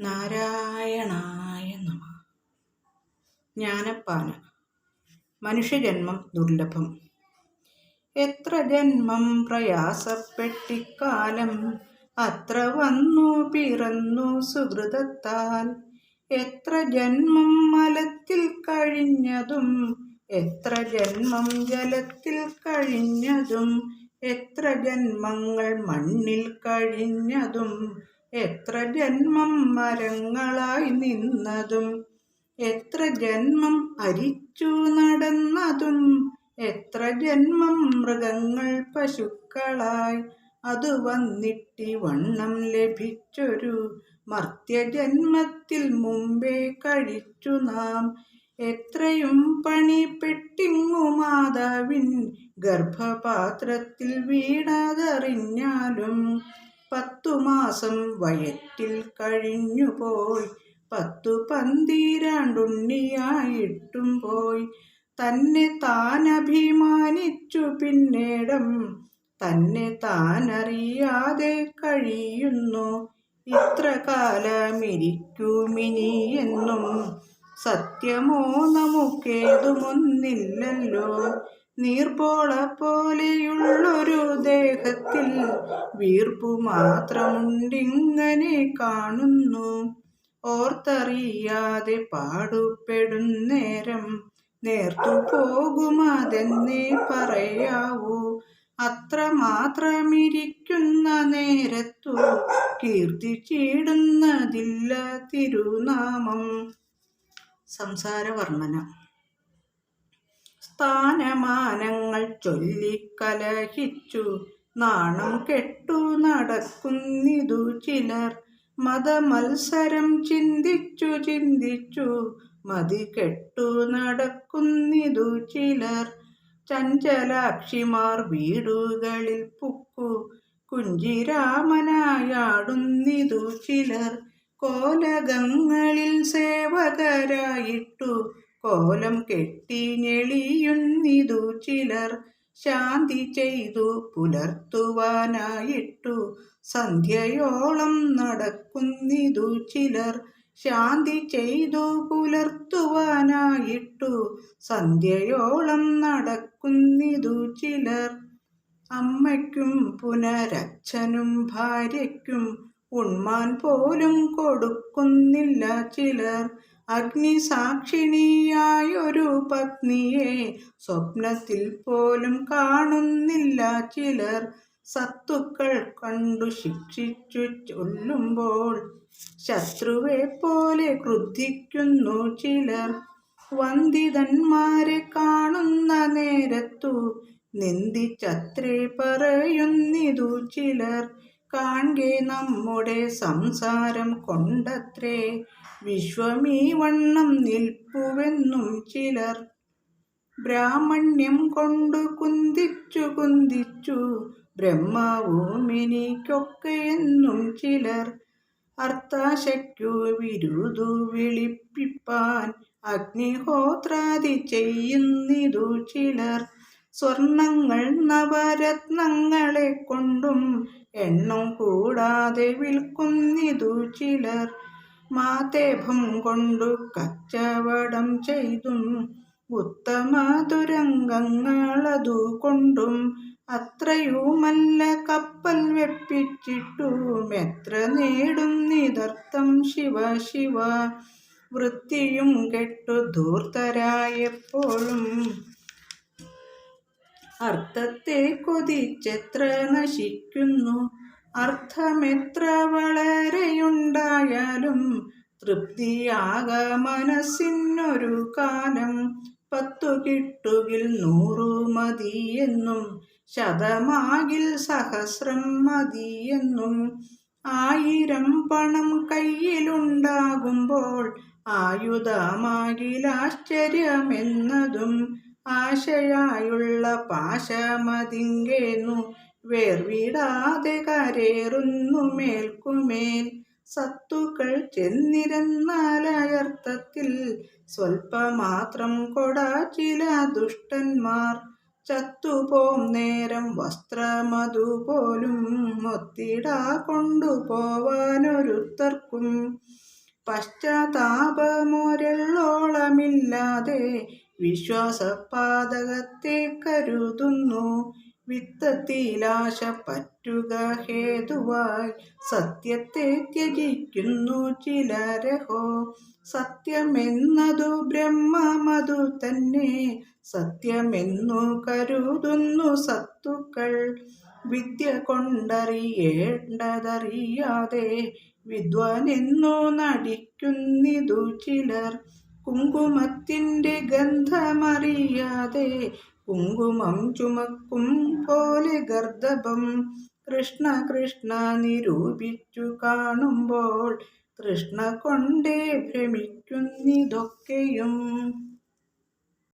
നാരായണായ നമ. ജ്ഞാനപ്പാന. മനുഷ്യജന്മം ദുർലഭം. എത്ര ജന്മം പ്രയാസപ്പെട്ടിക്കാലം അത്ര വന്നു പിറന്നു സുഹൃതത്താൽ. എത്ര ജന്മം മലത്തിൽ കഴിഞ്ഞതും എത്ര ജന്മം ജലത്തിൽ കഴിഞ്ഞതും എത്ര ജന്മങ്ങൾ മണ്ണിൽ കഴിഞ്ഞതും എത്ര ജന്മം മരങ്ങളായി നിന്നതും എത്ര ജന്മം അരിച്ചു നടന്നതും എത്ര ജന്മം മൃഗങ്ങൾ പശുക്കളായി അത് വന്നിട്ടി വണ്ണം ലഭിച്ചൊരു മർത്യജന്മത്തിൽ മുമ്പേ കഴിച്ചു നാം. എത്രയും പണിപ്പെട്ടിങ്ങു മാതാവിൻ ഗർഭപാത്രത്തിൽ വീണതറിഞ്ഞാലും പത്തു മാസം വയറ്റിൽ കഴിഞ്ഞു പോയി. പത്തു പന്തിരാണ്ടുണ്ണിയായിട്ടും പോയി. തന്നെ താൻ അഭിമാനിച്ചു പിന്നേടം. തന്നെ താൻ അറിയാതെ കഴിയുന്നു. ഇത്ര കാലമിരിക്കുമിനി എന്നും സത്യമോ നമുക്കേതുമൊന്നില്ലല്ലോ. നീർപോള പോലെയുള്ളൊരു ദേഹത്തിൽ വീർപ്പു മാത്രമുണ്ടിങ്ങനെ കാണുന്നു. ഓർത്തറിയാതെ പാടുപെടുന്നേരം നേർത്തു പോകുമതെന്നേ പറയാവൂ. അത്ര മാത്രമിരിക്കുന്ന നേരത്തു കീർത്തിച്ചിടുന്നതില്ല തിരുനാമം. സംസാരവർണന. സ്ഥാനമാനങ്ങൾ ചൊല്ലിക്കലഹിച്ചു നാണം കെട്ടു നടക്കുന്നിതു ചിലർ. മതമത്സരം ചിന്തിച്ചു ചിന്തിച്ചു മതി കെട്ടു നടക്കുന്നിതു ചിലർ. ചഞ്ചലാക്ഷിമാർ വീടുകളിൽ പുക്കു. കുഞ്ചിരാമനായാടുന്നിതു ചിലർ. കോലകങ്ങളിൽ സേവകരായിട്ടു കോലം കെട്ടി ഞെളിയുന്നിതു ചിലർ ശാന്തി ചെയ്തു പുലർത്തുവാനായിട്ടു. സന്ധ്യയോളം നടക്കുന്നിതു ചിലർ ശാന്തി ചെയ്തു പുലർത്തുവാനായിട്ടു. സന്ധ്യയോളം നടക്കുന്നിതു ചിലർ അമ്മയ്ക്കും പുനരച്ഛനും ഭാര്യയ്ക്കും ഉണ്മാൻ പോലും കൊടുക്കുന്നില്ല ചിലർ. അഗ്നിസാക്ഷിണിയായൊരു പത്നിയെ സ്വപ്നത്തിൽ പോലും കാണുന്നില്ല ചിലർ. സത്തുക്കൾ കണ്ടു ശിക്ഷിച്ചു ചൊല്ലുമ്പോൾ ശത്രുവെ പോലെ ക്രുദ്ധിക്കുന്നു ചിലർ. വന്ദിതന്മാരെ കാണുന്ന നേരത്തു നിന്ദിച്ചത്രേ പറയുന്നിതു ചിലർ. കാൺകെ നമ്മുടെ സംസാരം കൊണ്ടത്രേ? വിശ്വമീ വണ്ണം നിൽപ്പുവെന്നും ചിലർ ബ്രാഹ്മണ്യം കൊണ്ടു കുന്തിച്ചു കുന്തിച്ചു ബ്രഹ്മാവും എനിക്കൊക്കെയെന്നും ചിലർ അർത്ഥാശയ്ക്കു വിരുതു വിളിപ്പിപ്പാൻ അഗ്നിഹോത്രാദി ചെയ്യുന്നിതു ചിലർ സ്വർണങ്ങൾ നവരത്നങ്ങളെ കൊണ്ടും എണ്ണം കൂടാതെ വിൽക്കുന്നിതു ചിലർ. മാതേഭം കൊണ്ടു കച്ചവടം ചെയ്തും ഉത്തമ ദുരംഗങ്ങളതു കൊണ്ടും അത്രയുമല്ല കപ്പൽ വെപ്പിച്ചിട്ടും എത്ര നേടും നിതർത്ഥം ശിവ ശിവ. വൃത്തിയും കെട്ടു ധൂർത്തരായപ്പോഴും അർത്ഥത്തെ കൊതിച്ചെത്ര നശിക്കുന്നു? അർത്ഥമെത്ര വളരെയുണ്ടായാലും തൃപ്തിയാക മനസ്സിനൊരു കാലം. പത്തു കിട്ടുകിൽ നൂറു മതിയെന്നും ശതമാകിൽ സഹസ്രം മതിയെന്നും. ആയിരം പണം കയ്യിലുണ്ടാകുമ്പോൾ ആയുധമാകിലാശ്ചര്യമെന്നതും ആശയായുള്ള പാശമതിങ്കേന്നു. വേർവിടാതെ കരേറുന്നു മേൽക്കുമേൽ. സത്തുക്കൾ ചെന്നിരുന്നാലയർത്ഥത്തിൽ സ്വൽപ്പമാത്രം കൊട ചില ദുഷ്ടന്മാർ. ചത്തുപോം നേരം വസ്ത്രമതുപോലും മൊത്തിടാ കൊണ്ടുപോവാനൊരുത്തർക്കും. പശ്ചാത്താപമൊരെള്ളോളമില്ലാതെ വിശ്വാസപാതകത്തെ കരുതുന്നു. വിത്തത്തിലാശ പറ്റുക ഹേതുവായി സത്യത്തെ ത്യജിക്കുന്നു ചിലരഹോ. സത്യമെന്നതു ബ്രഹ്മമതു തന്നെ. സത്യമെന്നു കരുതുന്നു സത്തുക്കൾ. വിദ്യ കൊണ്ടറിയേണ്ടതറിയാതെ വിദ്വാനെന്നു നടിക്കുന്നിതു ചിലർ. കുങ്കുമത്തിന്റെ ഗന്ധമറിയാതെ കുങ്കുമം ചുമക്കും പോലെ ഗർദഭം. കൃഷ്ണ കൃഷ്ണ നിരൂപിച്ചു കാണുമ്പോൾ കൃഷ്ണ കൊണ്ടേ ഭ്രമിക്കുന്നിതൊക്കെയും.